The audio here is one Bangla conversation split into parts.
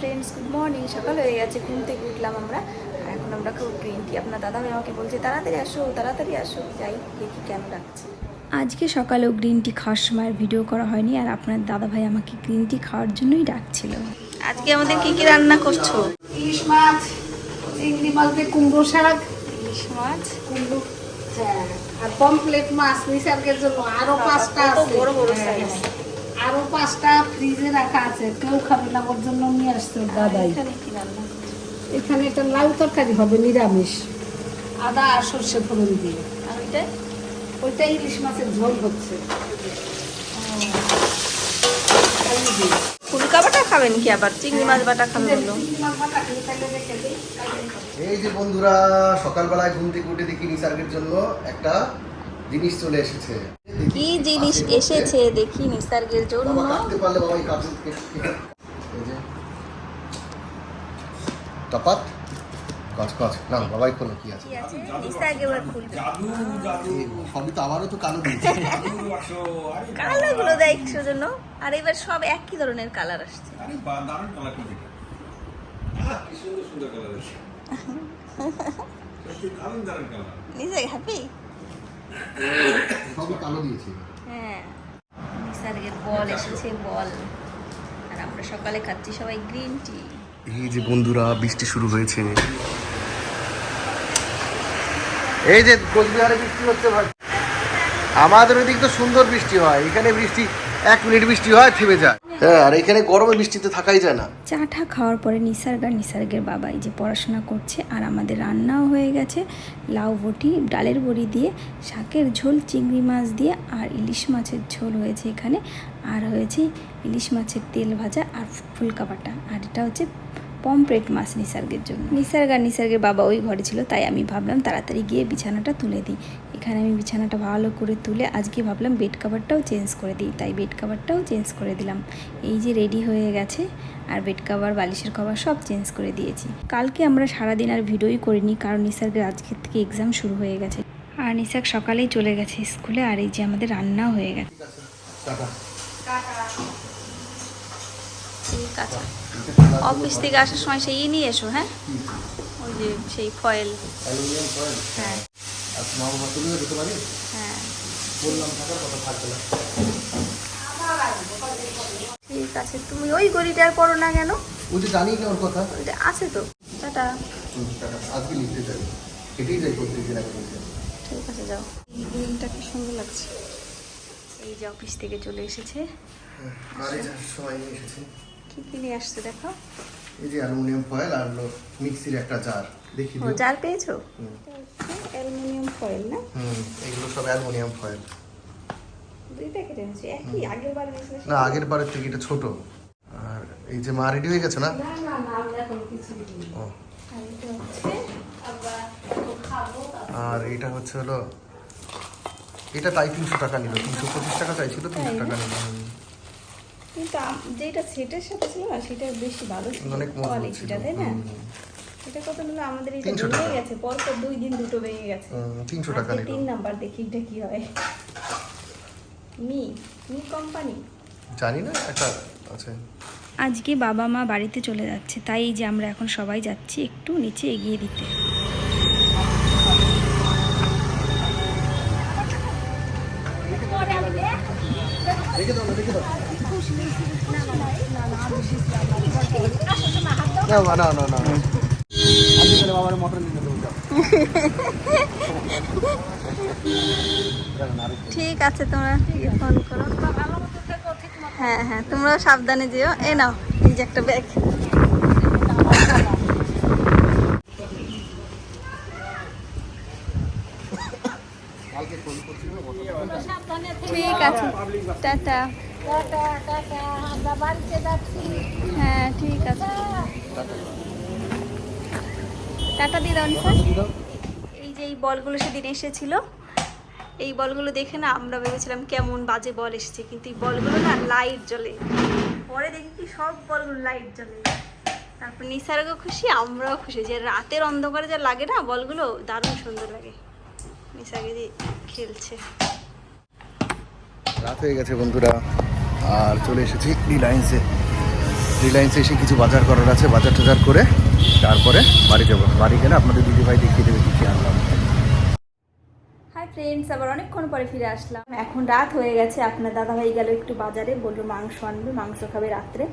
ফ্রেন্ডস গুড মর্নিং সকাল হয়ে গেছে ঘুম থেকে উঠলাম আমরা। আর এখন আমরা খুব গ্রিন টি আপনার দাদা ভাই আমাকে বলছে তাড়াতাড়ি আসো তাড়াতাড়ি আসো। যাই দেখি কেন ডাকছে আজকে সকালেও গ্রিন টি খাওয়ার সময় আর ভিডিও করা হয়নি আর আপনার দাদা ভাই আমাকে গ্রিন টি খাওয়ার জন্যই ডাকছিল। আজকে আমাদের কি কি রান্না করছ? ইলিশ মাছ চিংড়ি মাছ দিয়ে কুমড়ো শাক। ইলিশ মাছ? কুমড়ো হ্যাঁ। আর পমপ্লেট মাছ নিসর্গের জন্য আরও পাঁচটা আছে। বড় বড় হ্যাঁ, size। আরও পাঁচটা ফ্রিজে রাখা আছে। কেউ খাবে না ওর জন্য নিয়ে আসছে দাদাই। এখানে একটা লাউ তরকারি হবে নিরামিষ। আদা আর সর্ষে ফোড়ন দিয়ে। আর ওইটা ওইটা ইলিশ মাছের ঝোল হচ্ছে। ফুলকা বাটা খাবেন কি আবার? চিংড়ি মাছ বাটা খাবেন খাব। এই যে বন্ধুরা সকালবেলায় ঘুম থেকে উঠে দেখি নিসার্গের জন্য একটা জিনিস চলে এসেছে। কি জিনিস এসেছে দেখি নিসর্গের জন্য বাবা কাটতে পারলে বাবা এই কাটতে থেকে এই যে। টপাত কাজ কাজ না বাবাই খোলো কি আছে? কি এবার খুলবে এই সবই তো আমারও তো কালো দিয়েছে। কালারগুলো দেয় জন্য আর এবার সব একই ধরনের কালার আসছে। আরে দারুণ কালার কি সুন্দর সুন্দর কালার সত্যি দারুণ দারুণ কালার নিজে হ্যাপি সবই কালো দিয়েছে হ্যাঁ নিসর্গের বল এসেছে বল। আর আমরা সকালে খাচ্ছি সবাই গ্রিন টি। এই যে বন্ধুরা বৃষ্টি শুরু হয়েছে। এই যে কোচবিহারে বৃষ্টি হচ্ছে ভাই। আমাদের ওইদিক তো সুন্দর বৃষ্টি হয় এখানে বৃষ্টি এক মিনিট বৃষ্টি হয় থেমে যায়। হ্যাঁ আর এখানে গরমে বৃষ্টিতে থাকাই যায় না। চাটা খাওয়ার পরে নিসর্গ আর নিসর্গের বাবা এই যে পড়াশোনা করছে আর আমাদের রান্নাও হয়ে গেছে। লাউ বটি ডালের বড়ি দিয়ে শাকের ঝোল চিংড়ি মাছ দিয়ে আর ইলিশ মাছের ঝোল হয়েছে এখানে। আর হয়েছে ইলিশ মাছের তেল ভাজা আর ফুলকা বাটা আর এটা হচ্ছে পমপ্লেট মাছ নিসার্গের জন্য। নিসার্গ আর নিসার্গের বাবা ওই ঘরে ছিল তাই আমি ভাবলাম তাড়াতাড়ি গিয়ে বিছানাটা তুলে দিই। এখানে আমি বিছানাটা ভালো করে তুলে আজকে ভাবলাম বেড কাভারটাও চেঞ্জ করে দিই তাই বেড কাভারটাও চেঞ্জ করে দিলাম। এই যে রেডি হয়ে গেছে আর বেড কাভার বালিশের কভার সব চেঞ্জ করে দিয়েছি। কালকে আমরা সারাদিন আর ভিডিওই করিনি কারণ নিসার্গের আজকের থেকে এক্সাম শুরু হয়ে গেছে। আর নিসার্গ সকালেই চলে গেছে স্কুলে আর এই যে আমাদের রান্নাও হয়ে গেছে। আছে অফিস থেকে আসার সময় সেই নিয়ে এসো হ্যাঁ? ওই যে সেই ফয়েল। হ্যাঁ। আর হ্যাঁ। ঠিক আছে তুমি ওই গড়িটার পড়ো না কেন? জানি না ওর কথা। ওইটা আছে তো। টাটা। আজকে লিখতে চাই এটাই যাই ঠিক আছে যাও। গ্রিনটা কি সুন্দর লাগছে। এই যে অফিস থেকে চলে এসেছে। আর এই সময় নিয়ে এসেছি। কি কি নিয়ে আসছে দেখো? এই যে অ্যালুমিনিয়াম ফয়েল আর হলো মিক্সির একটা জার। দেখি ও দিও। জার পেয়েছ? অ্যালুমিনিয়াম ফয়েল না? হুম এগুলো সব অ্যালুমিনিয়াম ফয়েল। দুই প্যাকেট এনেছি। একই আগের বার এনেছিলে না আগের বারের থেকে এটা ছোট। আর এই যে মা রেডি হয়ে গেছে না? না না না আমি এখন কিছু দিই ও। আর এটা হচ্ছে আবার খাব আর এটা হচ্ছে হলো এটা তাই তিনশো টাকা নিল। তিনশো পঁচিশ টাকা চাইছিল তিনশো টাকা নিল। কিন্তু যেটা সেটের সাথে ছিল না সেটা বেশি ভালো ছিল অনেক কোয়ালিটিটা তাই না। এটা কত নিলো আমাদের এটা 300 ভেঙে টাকা। গেছে পরপর দুই দিন দুটো ভেঙে গেছে। তিনশো টাকা নিল। তিন নাম্বার দেখি এটা কি হয়। মি মি কোম্পানি। জানি না একটা আছে। আজকে বাবা মা বাড়িতে চলে যাচ্ছে তাই যে আমরা এখন সবাই যাচ্ছি একটু নিচে এগিয়ে দিতে। রেখে দাও না রেখে দাও। ঠিক আছে, তোমরা ফোন করো। হ্যাঁ হ্যাঁ তোমরাও সাবধানে যেও। এ নাও, এই যে একটা ব্যাগ ঠিক আছে, টাটা। হ্যাঁ ঠিক আছে। টাটা দিয়ে এই যে এই বলগুলো সেদিন এসেছিল, এই বলগুলো দেখে না আমরা ভেবেছিলাম কেমন বাজে বল এসেছে, কিন্তু এই বলগুলো না লাইট জ্বলে। পরে দেখি কি সব বলগুলো লাইট জ্বলে। তারপর নিসার্গও খুশি, আমরাও খুশি। যে রাতের অন্ধকারে যা লাগে না বলগুলো, দারুণ সুন্দর লাগে। নিসার্গে খেলছে। রাত হয়ে গেছে বন্ধুরা। আর চলে এসেছি রিলায়েন্সে রিলায়েন্সে এসে কিছু বাজার করার আছে, বাজার টাজার করে তারপরে বাড়ি যাব। বাড়ি গেলে আপনাদের দিদিভাই দেখিয়ে দেবে কী কী আনলাম। ফ্রেন্ডস আবার অনেকক্ষণ পরে ফিরে আসলাম। এখন রাত হয়ে গেছে, আপনার দাদাভাই গেল একটু বাজারে, বলল মাংস আনবে, মাংস খাবে রাত্রে।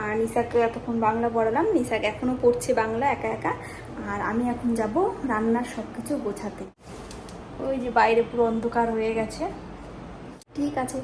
আর নিশাকে এতক্ষণ বাংলা পড়ালাম, নিশাক এখনও পড়ছে বাংলা একা একা। আর আমি এখন যাব রান্নার সব কিছু গোছাতে। ওই যে বাইরে পুরো অন্ধকার হয়ে গেছে। ঠিক আছে।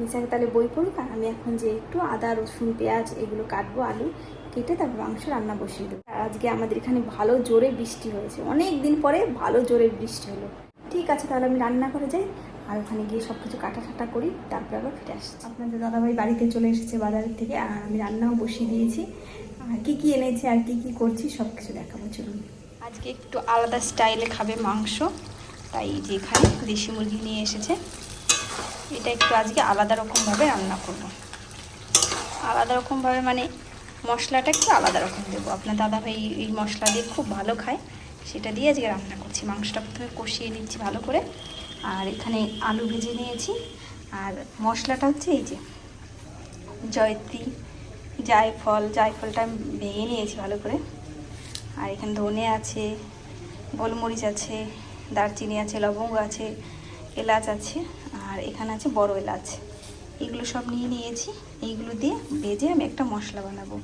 নিশাকে তাহলে বই পড়ুক, আর আমি এখন যে একটু আদা, রসুন, পেঁয়াজ এগুলো কাটবো, আলু কেটে তারপর মাংস রান্না বসিয়ে দেবো। আজকে আমাদের এখানে ভালো জোরে বৃষ্টি হয়েছে। অনেক দিন পরে ভালো জোরে বৃষ্টি হলো। ঠিক আছে, তাহলে আমি রান্না করে যাই, আর ওখানে গিয়ে সব কিছু কাটা ছাটা করি, তারপরে আবার ফিরে আসছি। আপনাদের দাদাভাই বাড়িতে চলে এসেছে বাজারের থেকে, আর আমি রান্নাও বসিয়ে দিয়েছি। আর কী কী এনেছি, আর কী কী করছি সব কিছু দেখাবো, চলুন। আজকে একটু আলাদা স্টাইলে খাবে মাংস, তাই যে এখানে দেশি মুরগি নিয়ে এসেছে। এটা একটু আজকে আলাদা রকমভাবে রান্না করব। আলাদা রকমভাবে মানে মশলাটা একটু আলাদা রকম দেবো। আপনার দাদাভাই এই মশলা দিয়ে খুব ভালো খায়, সেটা দিয়ে আজকে রান্না করছি। মাংসটা প্রথমে কষিয়ে নিচ্ছি ভালো করে। আর এখানে আলু ভেজে নিয়েছি। আর মশলাটা হচ্ছে এই যে জয়ত্রী জায়ফল, জায়ফলটা ভেঙে নিয়েছি ভালো করে। আর এখানে ধনে আছে, গোলমরিচ আছে, দারচিনি আছে, লবঙ্গ আছে, এলাচ আছে। আর এখানে আছে বড় এলাচ। এগুলো সব নিয়ে নিয়েছি। এইগুলো দিয়ে ভেজে আমি একটা মশলা বানাবো।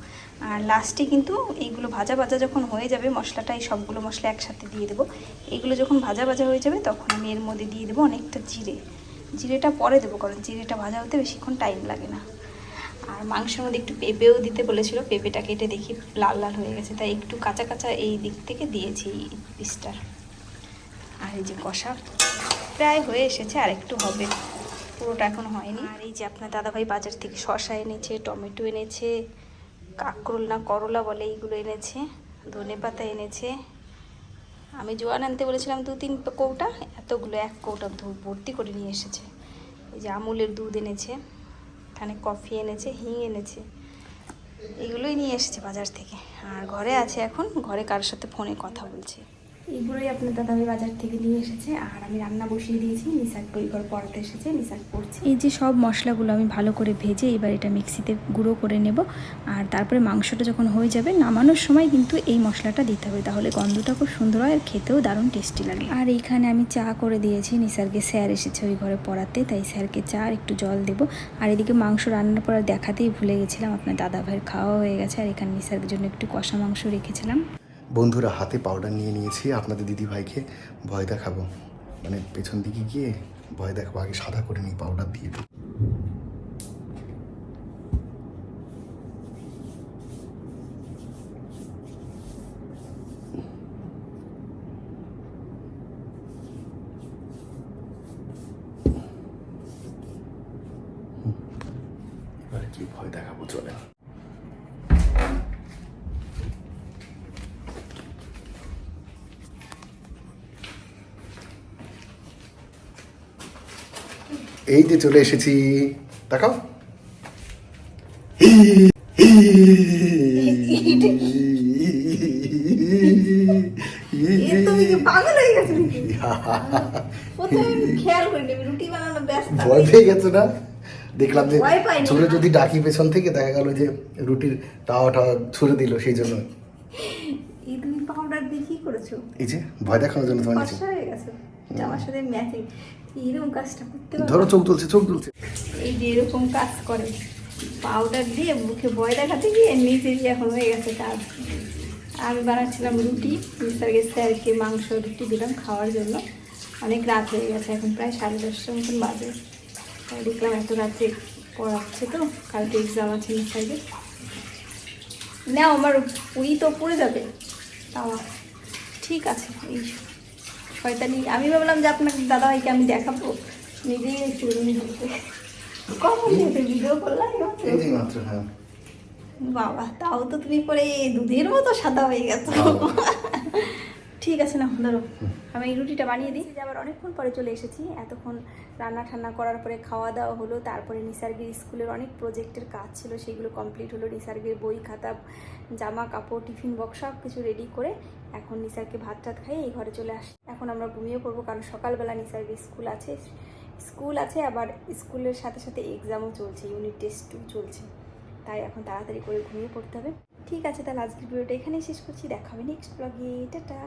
আর লাস্টে কিন্তু এইগুলো ভাজা ভাজা যখন হয়ে যাবে, মশলাটা এই সবগুলো মশলা একসাথে দিয়ে দেবো। এগুলো যখন ভাজা ভাজা হয়ে যাবে, তখন আমি এর মধ্যে দিয়ে দেবো অনেকটা জিরে। জিরেটা পরে দেবো, কারণ জিরেটা ভাজা হতে বেশিক্ষণ টাইম লাগে না। আর মাংসের মধ্যে একটু পেঁপেও দিতে বলেছিল। পেঁপেটা কেটে দেখি লাল লাল হয়ে গেছে। তাই একটু কাঁচা কাঁচা এই দিক থেকে দিয়েছি এই পিসটার। আর এই যে কষা প্রায় হয়ে এসেছে, আর একটু হবে। পুরোটা এখন হয়নি। আর এই যে আপনার দাদাভাই বাজার থেকে শসা এনেছে, টমেটো এনেছে, কাকরোল না করলা বলে এইগুলো এনেছে, ধনে পাতা এনেছে। আমি জোয়ান আনতে বলেছিলাম দু তিন কৌটা, এতগুলো এক কৌটা ভর্তি করে নিয়ে এসেছে। এই যে আমুলের দুধ এনেছে, এখানে কফি এনেছে, হিং এনেছে এগুলোই নিয়ে এসেছে বাজার থেকে। আর ঘরে আছে এখন, ঘরে কারোর সাথে ফোনে কথা বলছে। এগুলোই আপনার দাদাভাই বাজার থেকে নিয়ে এসেছে। আর আমি রান্না বসিয়ে দিয়েছি বই ঘর পড়াতে এসেছে নিশাক পড়ছে এই যে সব মশলাগুলো আমি ভালো করে ভেজে এবার এটা মিক্সিতে গুঁড়ো করে নেব। আর তারপরে মাংসটা যখন হয়ে যাবে, নামানোর সময় কিন্তু এই মশলাটা দিতে হবে। তাহলে গন্ধটা খুব সুন্দর হয় আর খেতেও দারুণ টেস্টি লাগে। আর এইখানে আমি চা করে দিয়েছি। নিসারকে স্যার এসেছে ওই ঘরে পড়াতে তাই স্যারকে চা আর একটু জল দেবো। আর এদিকে মাংস রান্না করার দেখাতেই ভুলে গেছিলাম, আপনার দাদা ভাইয়ের খাওয়া হয়ে গেছে। আর এখানে নিসারের জন্য একটু কষা মাংস রেখেছিলাম। বন্ধুরা হাতে পাউডার নিয়ে নিয়েছি, আপনাদের দিদিভাইকে ভয় দেখাবো। মানে পেছন দিকে গিয়ে ভয় দেখাবো, আগে সাদা করে নিই পাউডার দিয়ে এবার কি ভয় দেখাবো চলে এই যে চলে এসেছি হয়ে ব্যস্ত। ভয় পেয়ে গেছো না? দেখলাম যে ভয় যদি ডাকি পেছন থেকে দেখা গেল যে রুটির টাওয়া টাওয়া ছুঁড়ে দিল সেই জন্য এই তুমি পাউডার দিয়ে কি করেছ? এই যে ভয় দেখানোর জন্য তোমার নিচে। হয়ে গেছে। জামার সাথে ম্যাচিং এরকম কাজটা করতে ধরো চোখ তুলছে চোখ তুলছে। এই যে এরকম কাজ করে। পাউডার দিয়ে মুখে ভয় দেখাতে গিয়ে দিয়ে এখন হয়ে গেছে কাজ। আমি বানাচ্ছিলাম রুটি। মিস্টারকে স্যারকে মাংস রুটি দিলাম খাওয়ার জন্য। অনেক রাত হয়ে গেছে এখন প্রায় সাড়ে দশটার মতন বাজে। তাই দেখলাম এত রাত্রে পড়াচ্ছে তো কালকে এক্সাম আছে মিস্টারকে না আমার পুরি তো পড়ে যাবে। তাও ঠিক আছে এই শয়তানি। আমি ভাবলাম যে আপনাকে দাদাভাইকে আমি দেখাবো। নিজেই একটু কখন ভিডিও করলাম হ্যাঁ। বাবা তাও তো তুমি পরে দুধের মতো সাদা হয়ে গেছো। ঠিক আছে না ধরো। আমি এই রুটিটা বানিয়ে দিই। আবার অনেকক্ষণ পরে চলে এসেছি, এতক্ষণ রান্না ঠান্না করার পরে খাওয়া দাওয়া হলো, তারপরে নিসার্গের স্কুলের অনেক প্রজেক্টের কাজ ছিল সেগুলো কমপ্লিট হলো নিসার্গের বই, খাতা, জামা, কাপড়, টিফিন বক্স সব কিছু রেডি করে এখন নিসারকে ভাত টাত খাইয়ে এই ঘরে চলে আসি। এখন আমরা ঘুমিয়ে পড়ব, কারণ সকালবেলা নিসার্গের স্কুল আছে। স্কুল আছে, আবার স্কুলের সাথে সাথে এক্সামও চলছে ইউনিট টেস্টও চলছে। তাই এখন তাড়াতাড়ি করে ঘুমিয়ে পড়তে হবে। ঠিক আছে, তাহলে আজকের ভিডিওটা এখানেই শেষ করছি, দেখা হবে নেক্সট ব্লগে টাটা!